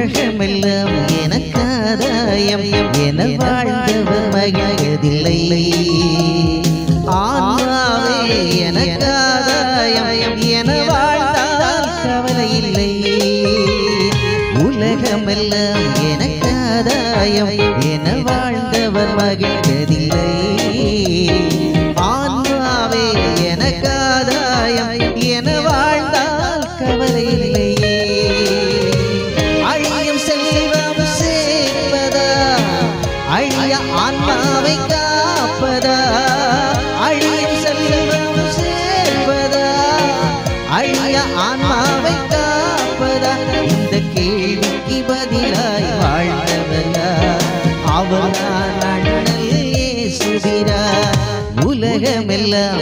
உலகமெல்லாம் எனக்காதாயம். என வாழ்ந்தவர் மகிழதில்லை ஆன்மாவே எனக்காதாயம். என வாழ்ந்தால் கவலை இல்லை உலகமெல்லாம் எனக்காதாயம். என வாழ்ந்தவர் மகிழ்வதில்லை. ஆன்மாவை காப்பதா? அழியும் செல்வம் சேர்ப்பதா? அழிய ஆன்மாவை காப்பதா? இந்த கேள்விக்கு பதிலாய் வாழ்ந்தவரா? அவர்தான் அண்ணல் இயேசுவிரா உலகமெல்லாம்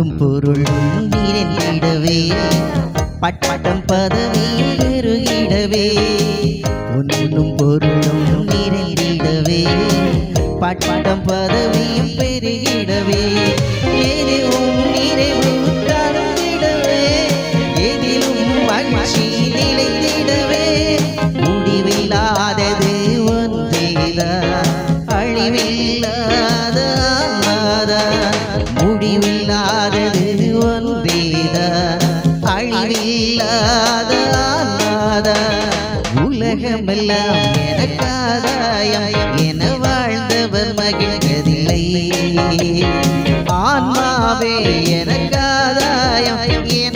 பொன்னும் பொருள் நிறைந்திடவே பட்டம் பதவி பெருகிடவே பொன்னும் பொருளும் நிறைந்திடவே பட்டம் பதவியும் இல்லாத ஆன்மாதா உலகமெல்லாம் எனக்காதாயம். என வாழ்ந்தவர் மகிழ்கதில்லை ஆன்மாவே எனக்காதாயம். என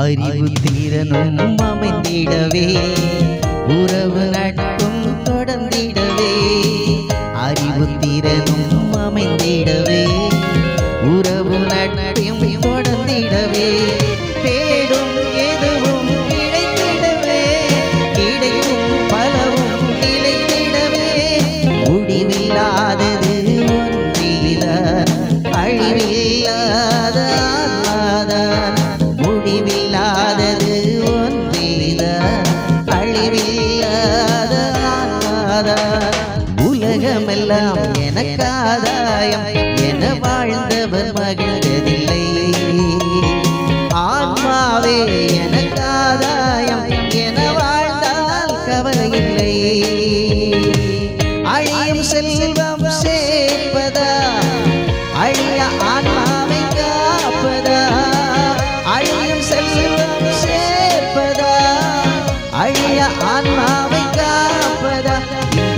அறிவு திறனும் அமைந்திடவே. உறவு எல்லாம் எனக்காதாயம்.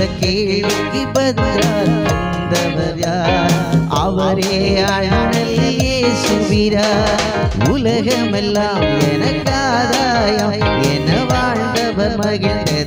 இந்த கேள்விக்கு பதிலால் வந்தவர் யார் அவரே அண்ணல் இயேசுவிரா உலகமெல்லாம் எனக்காதாயம். என வாழ்ந்தவர் மகிழ்ந்த